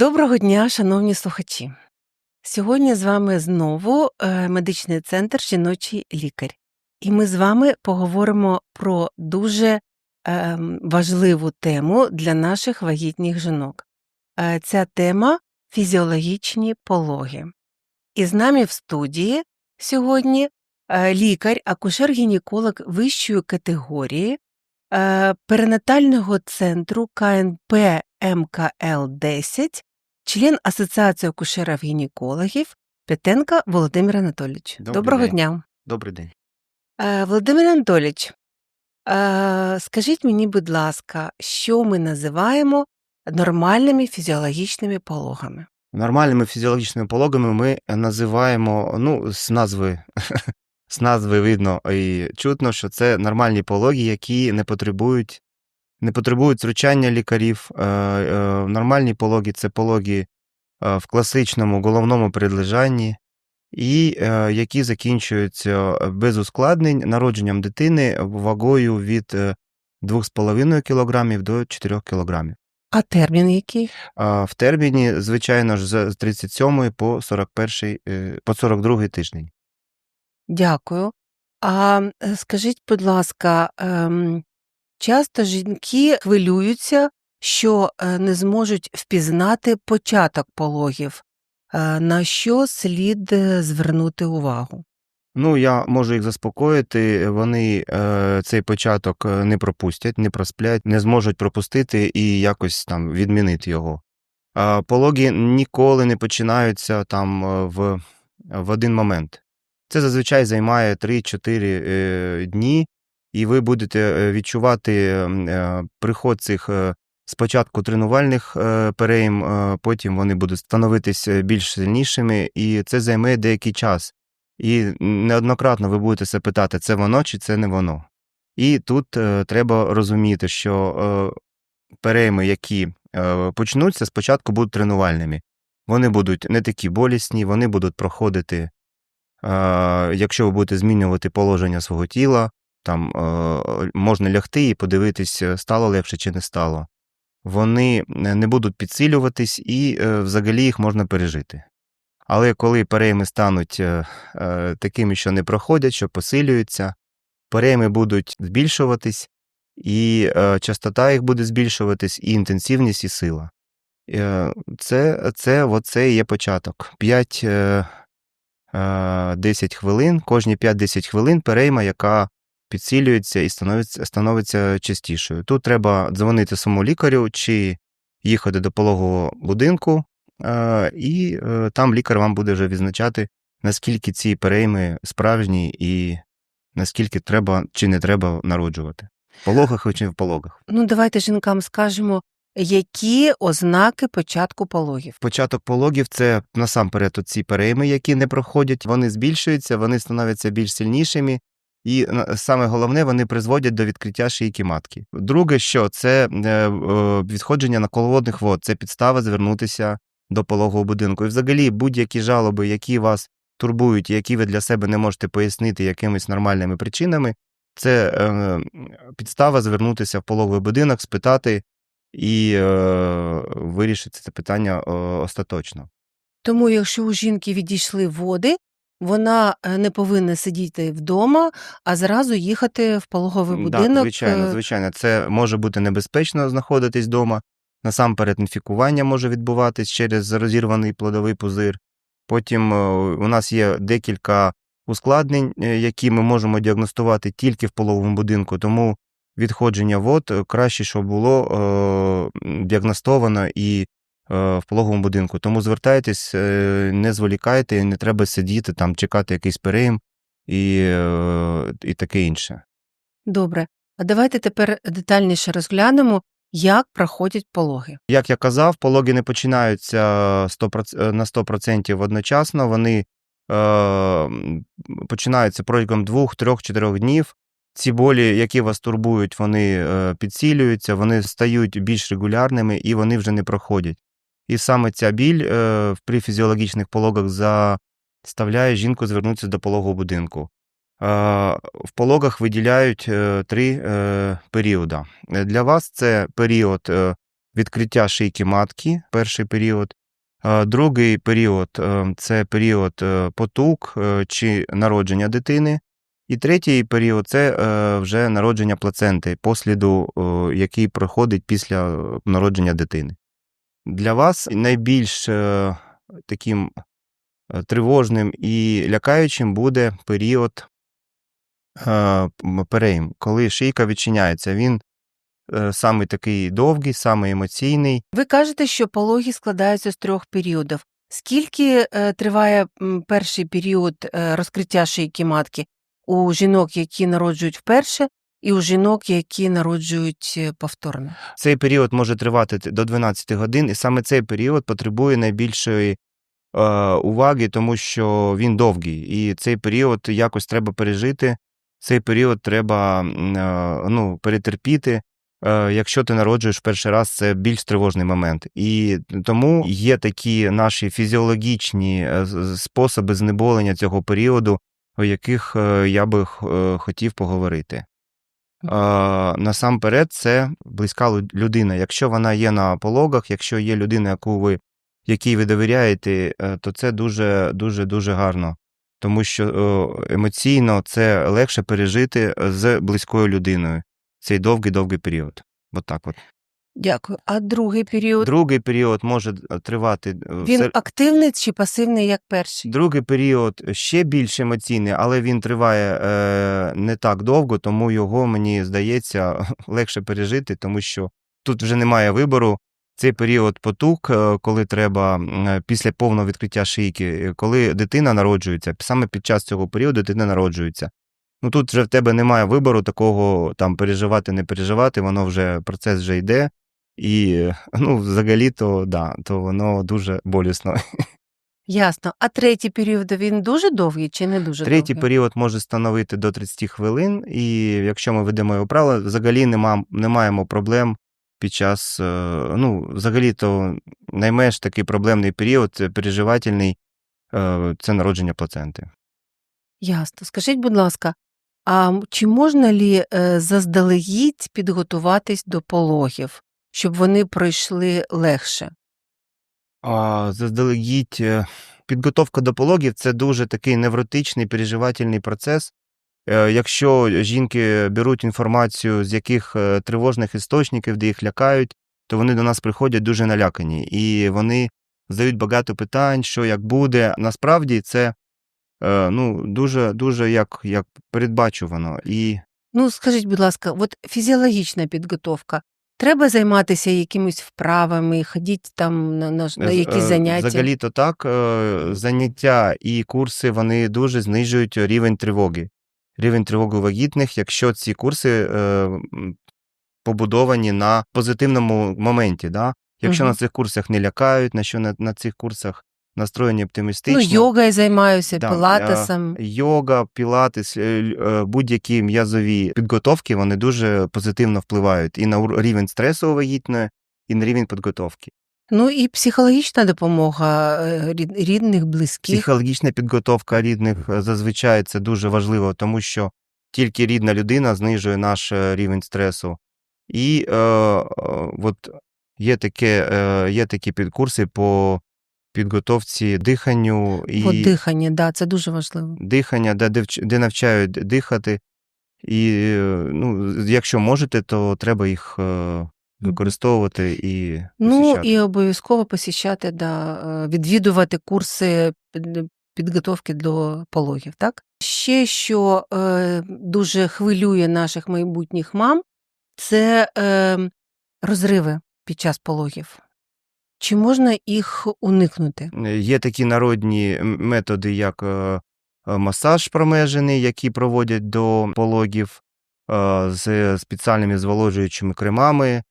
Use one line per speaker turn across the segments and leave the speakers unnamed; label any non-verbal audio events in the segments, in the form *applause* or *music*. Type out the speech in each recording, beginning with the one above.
Доброго дня, шановні слухачі. Сьогодні з вами знову е, медичний центр жіночий лікар, і ми з вами поговоримо про дуже е, важливу тему для наших вагітних жінок. Е, Ця тема фізіологічні пологи. І з нами в студії сьогодні е, лікар, акушер-гінеколог вищої категорії перинатального центру КНП МКЛ 10 член Асоціації акушерів-гінекологів Петенка Володимир Анатолійович.
Добрий
Доброго
день.
дня.
Добрий день.
Е, Володимир Анатолійович, е, скажіть мені, будь ласка, що ми називаємо нормальними фізіологічними пологами?
Нормальними фізіологічними пологами ми називаємо, ну, з назви, *laughs* з назви видно і чутно, що це нормальні пологи, які не потребують, не потребують втручання лікарів. Е, е, Нормальні пологи це пологи е, в класичному головному передлежанні, і які закінчуються без ускладнень народженням дитини вагою від е, 2,5 кг до 4 кг.
А термін який?
В терміні, звичайно ж, з 37 по 41, е, по 42 тиждень.
Дякую. А скажіть, будь ласка, ем, часто жінки хвилюються, що е, не зможуть впізнати початок пологів. Е, На що слід е, звернути увагу?
Ну, я можу їх заспокоїти. Вони е, цей початок е, не пропустять, не просплять, не зможуть пропустити і якось там відмінити його. А пологи ніколи не починаються там е, в, в один момент. Це зазвичай займає 3-4 е, дні, і ви будете е, відчувати е, приход цих е, спочатку тренувальних перейм, е, потім вони будуть становитись більш сильнішими, і це займе деякий час. І неоднократно ви будете себе питати, це воно чи це не воно. І тут треба розуміти, що перейми, які почнуться, спочатку будуть тренувальними. Вони будуть не такі болісні, вони будуть проходити, якщо ви будете змінювати положення свого тіла, там е, можна лягти і подивитись, е, стало легше чи не стало. Вони не будуть підсилюватись і е, взагалі їх можна пережити. Але коли перейми стануть е, е, такими, що не проходять, що посилюються, перейми будуть збільшуватись, і е, частота їх буде збільшуватись, і інтенсивність, і сила. Е, це, це оце є початок. 5 е, е, 10 хвилин, кожні 5-10 хвилин перейма, яка підсилюється і становиться, становиться частішою. Тут треба дзвонити самому лікарю чи їхати до пологового будинку, е, і е, там лікар вам буде вже відзначати, наскільки ці перейми справжні і наскільки треба чи не треба народжувати. В пологах чи в пологах.
Ну, давайте жінкам скажемо, які ознаки початку пологів.
Початок пологів це насамперед ці перейми, які не проходять, вони збільшуються, вони становляться більш сильнішими, і саме головне, вони призводять до відкриття шийки матки. Друге, що це е, е, відходження наколоводних вод, це підстава звернутися до пологового будинку. І взагалі будь-які жалоби, які вас турбують, які ви для себе не можете пояснити якимись нормальними причинами, це е, підстава звернутися в пологовий будинок, спитати і е, вирішити це питання е, остаточно.
Тому, якщо у жінки відійшли води, вона е, не повинна сидіти вдома, а зразу їхати в пологовий
Да,
будинок.
звичайно,
е,
звичайно, це може бути небезпечно знаходитись вдома. Насамперед, інфікування може відбуватись через розірваний плодовий пузир. Потім е, у нас є декілька ускладнень, які ми можемо діагностувати тільки в пологовому будинку, тому відходження вод краще, щоб було е, діагностовано і в пологовому будинку. Тому звертайтесь, е, не зволікайте, не треба сидіти там, чекати якийсь перейм і, е, і таке інше.
Добре. А давайте тепер детальніше розглянемо, як проходять пологи.
Як я казав, пологи не починаються 100%, е, на 100% одночасно. Вони е, починаються протягом 2, 3, 4 днів. Ці болі, які вас турбують, вони е, підсилюються, вони стають більш регулярними і вони вже не проходять. І саме ця біль е, при фізіологічних пологах заставляє жінку звернутися до пологового будинку. Е, В пологах виділяють е, три е, періоди. Для вас це період відкриття шийки матки, перший період. Другий період це період е, потуг е, чи народження дитини. І третій період це вже народження плаценти, посліду, який проходить після народження дитини. Для вас найбільш е, таким е, тривожним і лякаючим буде період е, перейм, коли шийка відчиняється. Він саме такий довгий, саме емоційний.
Ви кажете, що пологи складаються з трьох періодів. Скільки триває перший період розкриття шийки матки у жінок, які народжують вперше, і у жінок, які народжують е, повторно?
Цей період може тривати до 12 годин, і саме цей період потребує найбільшої е, уваги, тому що він довгий, і цей період якось треба пережити. Цей період треба е, ну, перетерпіти. Е, Якщо ти народжуєш перший раз, це більш тривожний момент. І тому є такі наші фізіологічні е, способи знеболення цього періоду, о яких я би хотів поговорити. Насамперед, це близька людина. Якщо вона є на пологах, якщо є людина, яку ви, якій ви довіряєте, е, то це дуже дуже дуже гарно. Тому що емоційно це легше пережити з близькою людиною цей довгий довгий період. От так от.
Дякую. А другий період
Другий період може е, тривати. е,
він
все-
активний чи пасивний, як перший?
Другий період ще більш емоційний, але він триває е, не так довго, тому його, мені здається, *laughs* легше пережити, тому що тут вже немає вибору. Цей період потуг, е, коли треба е, після повного відкриття шийки, е, коли дитина народжується, саме під час цього періоду дитина народжується. Ну тут вже в тебе немає вибору такого там переживати, не переживати, воно вже процес вже йде. І ну, взагалі, то да, то воно дуже болісно. *laughs*
Ясно. А третій період він дуже довгий чи не дуже
Третій
довгий?
період може становити до 30 хвилин, і якщо ми ведемо його правила, взагалі нема, не маємо проблем під час. е, Ну, взагалі, то найменш такий проблемний період, е, переживательний, е, це народження плаценти.
Ясно. Скажіть, будь ласка, а чи можна лі заздалегідь підготуватись до пологів, щоб вони пройшли легше?
А заздалегідь е, підготовка до пологів це дуже такий невротичний, переживательний процес. Е, Якщо жінки беруть інформацію з яких е, тривожних істочників, де їх лякають, то вони до нас приходять дуже налякані, і вони задають багато питань, що як буде. Насправді це ну, дуже, дуже як, як передбачувано. І
Ну, скажіть, будь ласка, от фізіологічна підготовка. Треба займатися якимись вправами, ходіть там на, на, на якісь
е,
заняття.
Взагалі то так, е, заняття і курси вони дуже знижують рівень тривоги. Рівень тривоги вагітних, якщо ці курси е, побудовані на позитивному моменті. Да? Якщо
угу.
на цих курсах не лякають, на що на, на цих курсах настроєні оптимістично.
Ну, йогою займаюся,
Да,
пілатесом.
Йога, пілатес, е, е, будь-які м'язові підготовки вони дуже позитивно впливають і на рівень стресу у вагітної, і на рівень підготовки.
Ну і психологічна допомога е, рідних, близьких.
Психологічна підготовка рідних зазвичай це дуже важливо, тому що тільки рідна людина знижує наш рівень стресу. І е, е, от є, таке, е, є такі підкурси по підготовці диханню і
По диханні, да, це дуже важливо.
дихання, де, де, навчають дихати. І е, ну, якщо можете, то треба їх е, використовувати і
Ну і обов'язково посіщати, да, е, відвідувати курси підготовки до пологів, так? Ще що е, дуже хвилює наших майбутніх мам, це е, розриви під час пологів. Чи можна їх уникнути?
Є такі народні методи, як е, е, масаж промежений, який проводять до пологів е, з спеціальними зволожуючими кремами,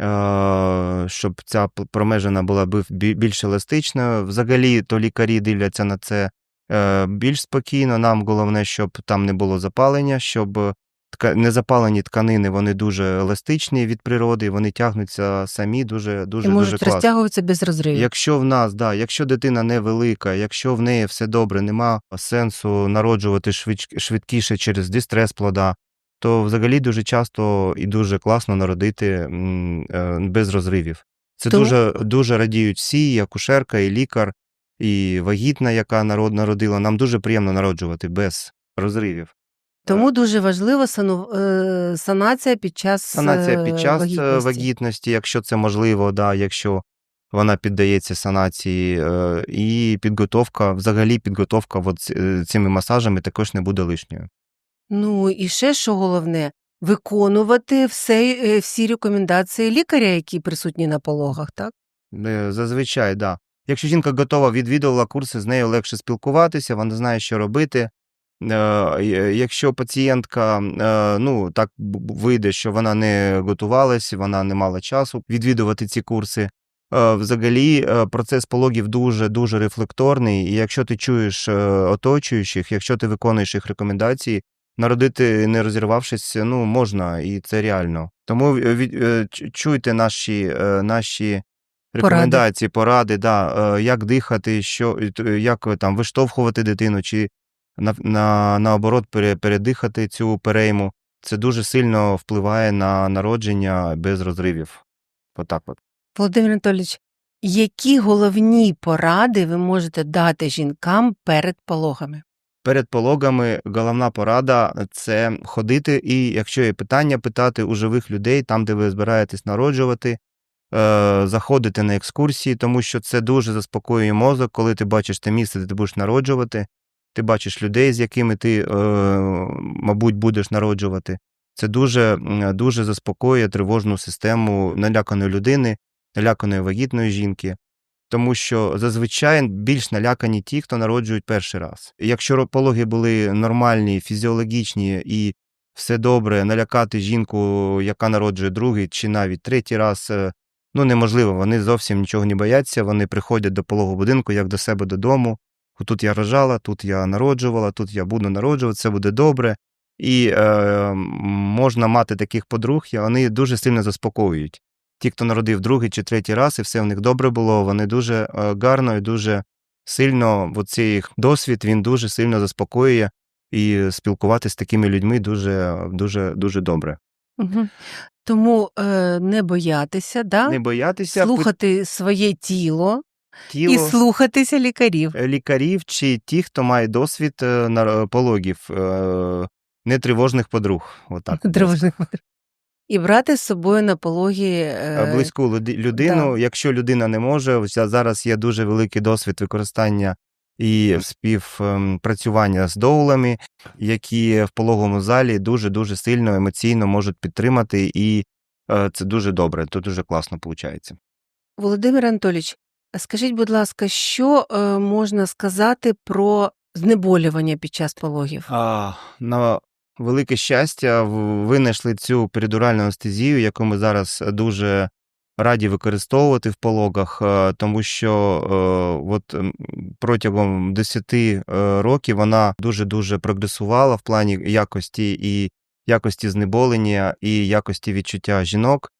е, щоб ця п- промежина була більш еластичною. Взагалі, то лікарі дивляться на це е, більш спокійно. Нам головне, щоб там не було запалення, щоб тка- незапалені тканини вони дуже еластичні від природи, вони тягнуться самі дуже дуже
І можуть
дуже класно.
розтягуватися без розривів.
Якщо в нас, да, якщо дитина невелика, якщо в неї все добре, нема сенсу народжувати швидш- швидкіше через дистрес плода, то взагалі дуже часто і дуже класно народити е, без розривів. Це
Тому-
дуже, дуже радіють всі, і акушерка, і лікар, і вагітна, яка народ, народила. Нам дуже приємно народжувати без розривів.
Тому дуже важлива сану, е, санація під час
Санація під
е,
час е,
вагітності.
вагітності, якщо це можливо, да, якщо вона піддається санації, і підготовка, взагалі підготовка от цими масажами також не буде лишньою.
Ну і ще що головне, виконувати все, всі рекомендації лікаря, які присутні на пологах, так?
Зазвичай, да. Якщо жінка готова, відвідувала курси, з нею легше спілкуватися, вона знає, що робити. Е, Якщо пацієнтка е, ну, так вийде, що вона не готувалась, вона не мала часу відвідувати ці курси. е, Взагалі, процес пологів дуже дуже рефлекторний, і якщо ти чуєш оточуючих, якщо ти виконуєш їх рекомендації, народити не розірвавшись, ну можна, і це реально. Тому чуйте наші, наші рекомендації, поради, да, е, як дихати, що, як там виштовхувати дитину, чи на, на, наоборот пере, передихати цю перейму. Це дуже сильно впливає на народження без розривів. Отак от.
Володимир Анатолійович, які головні поради ви можете дати жінкам перед пологами?
Перед пологами головна порада це ходити і, якщо є питання, питати у живих людей, там, де ви збираєтесь народжувати, е, заходити на екскурсії, тому що це дуже заспокоює мозок, коли ти бачиш те місце, де ти будеш народжувати, ти бачиш людей, з якими ти, е, мабуть, будеш народжувати. Це дуже, дуже заспокоює тривожну систему наляканої людини, наляканої вагітної жінки. Тому що зазвичай більш налякані ті, хто народжують перший раз. Якщо пологи були нормальні, фізіологічні і все добре, налякати жінку, яка народжує другий чи навіть третій раз, е, ну неможливо. Вони зовсім нічого не бояться. Вони приходять до пологового будинку, як до себе додому. Тут я рожала, тут я народжувала, тут я буду народжувати, це буде добре. І е, можна мати таких подруг, і вони дуже сильно заспокоюють ті, хто народив другий чи третій раз, і все в них добре було, вони дуже е, гарно і дуже сильно, цей їх досвід він дуже сильно заспокоює, і спілкуватися з такими людьми дуже, дуже, дуже добре.
Угу. Тому е, не боятися, да?
Не боятися пи-
слухати своє тіло,
тіло
і слухатися лікарів.
е, лікарів чи ті, хто має досвід е, пологів, е, нетривожних подруг. Отак.
Тривожних подруг. І брати з собою на пологі
близьку людину.
да.
Якщо людина не може, зараз є дуже великий досвід використання і співпрацювання з доулами, які в пологовому залі дуже дуже сильно емоційно можуть підтримати, і це дуже добре. То дуже класно виходить.
Володимир Анатолійович, скажіть, будь ласка, що е, можна сказати про знеболювання під час пологів?
А, на велике щастя, винайшли цю передуральну анестезію, яку ми зараз дуже раді використовувати в пологах, е, тому що е, от протягом 10 е, років вона дуже-дуже прогресувала в плані якості і якості знеболення, і якості відчуття жінок.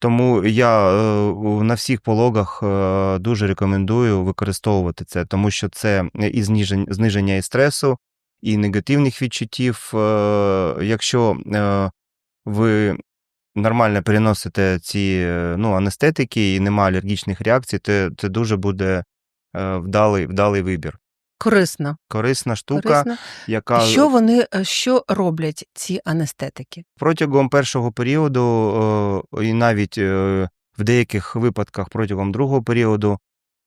Тому я е, на всіх пологах е, дуже рекомендую використовувати це, тому що це і зниження, і стресу, і негативних відчуттів. Е, Якщо ви нормально переносите ці ну, анестетики і немає алергічних реакцій, то це дуже буде вдалий, вдалий вибір.
Корисно.
Корисна штука,
Корисно.
яка
Що вони е, що роблять ці анестетики?
протягом першого періоду, е, і навіть е, в деяких випадках протягом другого періоду,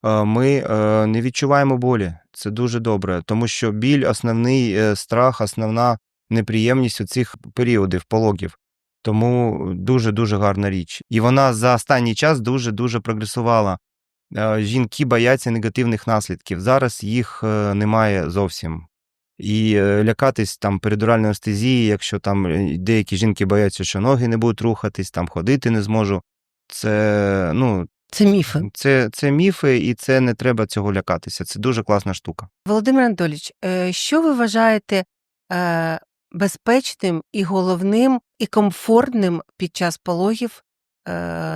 е, ми е, не відчуваємо болі. Це дуже добре, тому що біль, основний страх, основна неприємність у цих періодів пологів. Тому дуже дуже гарна річ. І вона за останній час дуже дуже прогресувала. Е, Жінки бояться негативних наслідків. Зараз їх е, немає зовсім. І е, лякатись там передуральної анестезії, якщо там деякі жінки бояться, що ноги не будуть рухатись, там ходити не зможу. Це, ну,
Це міфи.
це, це міфи, і це не треба цього лякатися. Це дуже класна штука.
Володимир Анатолійович, що ви вважаєте безпечним і головним і комфортним під час пологів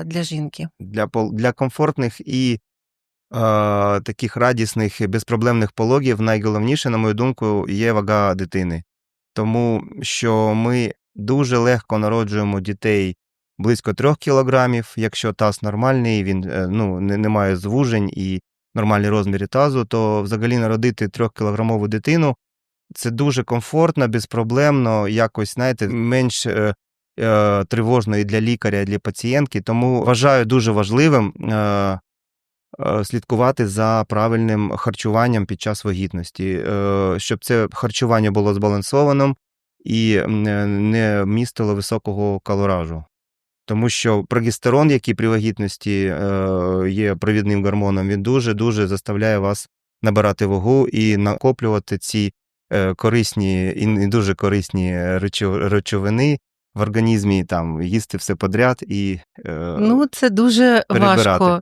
для жінки?
Для, для комфортних і таких радісних, безпроблемних пологів найголовніше, на мою думку, є вага дитини. Тому що ми дуже легко народжуємо дітей близько 3 кілограмів. Якщо таз нормальний, він е, ну, не, має звужень і нормальні розміри тазу, то взагалі народити 3-кілограмову дитину це дуже комфортно, безпроблемно, якось, знаєте, менш е, е, тривожно і для лікаря, і для пацієнтки. Тому вважаю дуже важливим е, е, слідкувати за правильним харчуванням під час вагітності, е, щоб це харчування було збалансованим і е, не містило високого калоражу. Тому що прогестерон, який при вагітності е, є провідним гормоном, він дуже-дуже заставляє вас набирати вагу і накоплювати ці е, корисні і не дуже корисні речовини в організмі, там, їсти все подряд і е,
Ну, це дуже
перебирати.
важко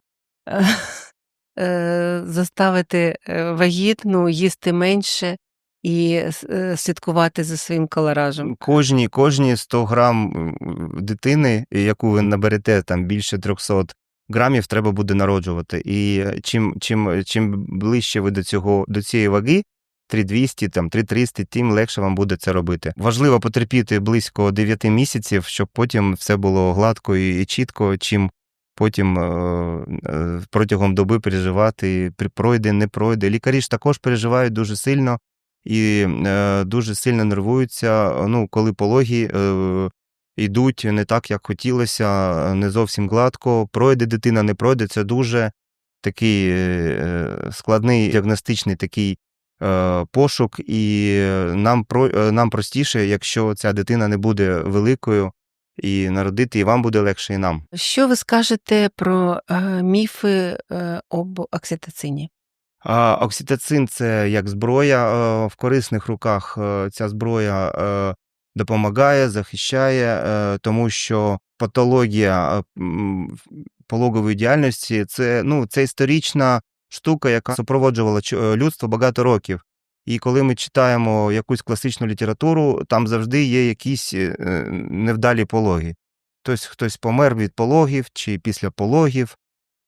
е, заставити е, вагітну їсти менше і е, слідкувати за своїм калоражем.
Кожні, кожні 100 грам дитини, яку ви наберете там більше 300 грамів, треба буде народжувати. І чим, чим, чим ближче ви до цього до цієї ваги, 3200, там 3300, тим легше вам буде це робити. Важливо потерпіти близько 9 місяців, щоб потім все було гладко і чітко, чим потім е, е, протягом доби переживати, пройде, не пройде. Лікарі ж також переживають дуже сильно і е, дуже сильно нервуються, ну, коли пологи е, йдуть не так, як хотілося, не зовсім гладко. Пройде дитина, не пройде. Це дуже такий складний діагностичний такий пошук, і нам, нам простіше, якщо ця дитина не буде великою, і народити, і вам буде легше, і нам.
Що ви скажете про е, міфи е, об окситоцині?
А, окситоцин це як зброя. е, В корисних руках ця зброя допомагає, захищає, тому що патологія пологової діяльності це, ну, це історична штука, яка супроводжувала людство багато років. І коли ми читаємо якусь класичну літературу, там завжди є якісь е, невдалі пологи. Тобто хтось помер від пологів чи після пологів.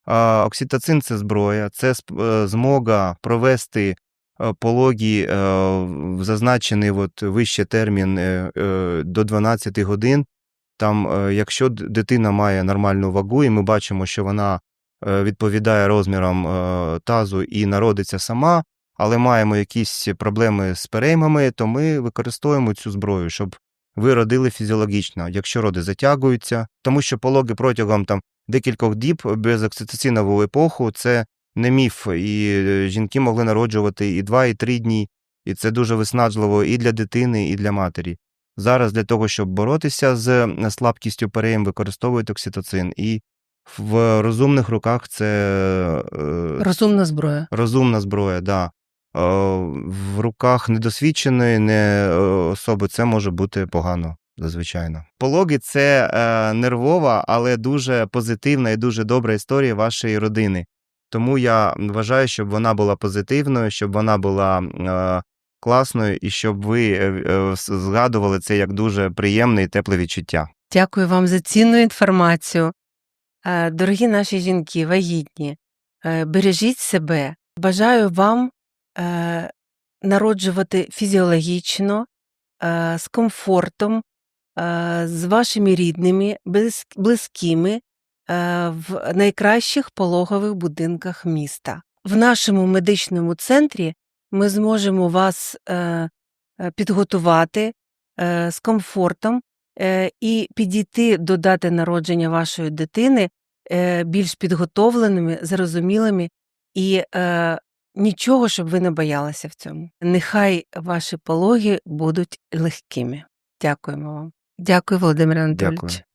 А, Окситоцин це зброя, це е, змога провести е, пологі в зазначений от вище термін до 12 годин. Там, якщо дитина має нормальну вагу, і ми бачимо, що вона відповідає розмірам тазу і народиться сама, але маємо якісь проблеми з переймами, то ми використовуємо цю зброю, щоб ви родили фізіологічно, якщо роди затягуються, тому що пологи протягом там декількох діб без окситоцинову епоху це не міф, і е, жінки могли народжувати і два, і три дні, і це дуже виснажливо і для дитини, і для матері. Зараз для того, щоб боротися з е, слабкістю переєм, використовують окситоцин. І в розумних руках це е,
Розумна зброя.
розумна зброя, да. Е, В руках недосвідченої не е, особи це може бути погано, зазвичайно. Пологи це е, нервова, але дуже позитивна і дуже добра історія вашої родини. Тому я вважаю, щоб вона була позитивною, щоб вона була е, класною і щоб ви е, е, згадували це як дуже приємне і тепле відчуття.
Дякую вам за цінну інформацію. Дорогі наші жінки, вагітні, бережіть себе. Бажаю вам е, народжувати фізіологічно, е, з комфортом, е, з вашими рідними, близ- близькими е, в найкращих пологових будинках міста. В нашому медичному центрі ми зможемо вас е, е, підготувати е, з комфортом е, і підійти до дати народження вашої дитини е, більш підготовленими, зрозумілими і е, нічого, щоб ви не боялися в цьому. Нехай ваші пологи будуть легкими. Дякуємо вам. Дякую, Володимир Анатолійович.
Дякую.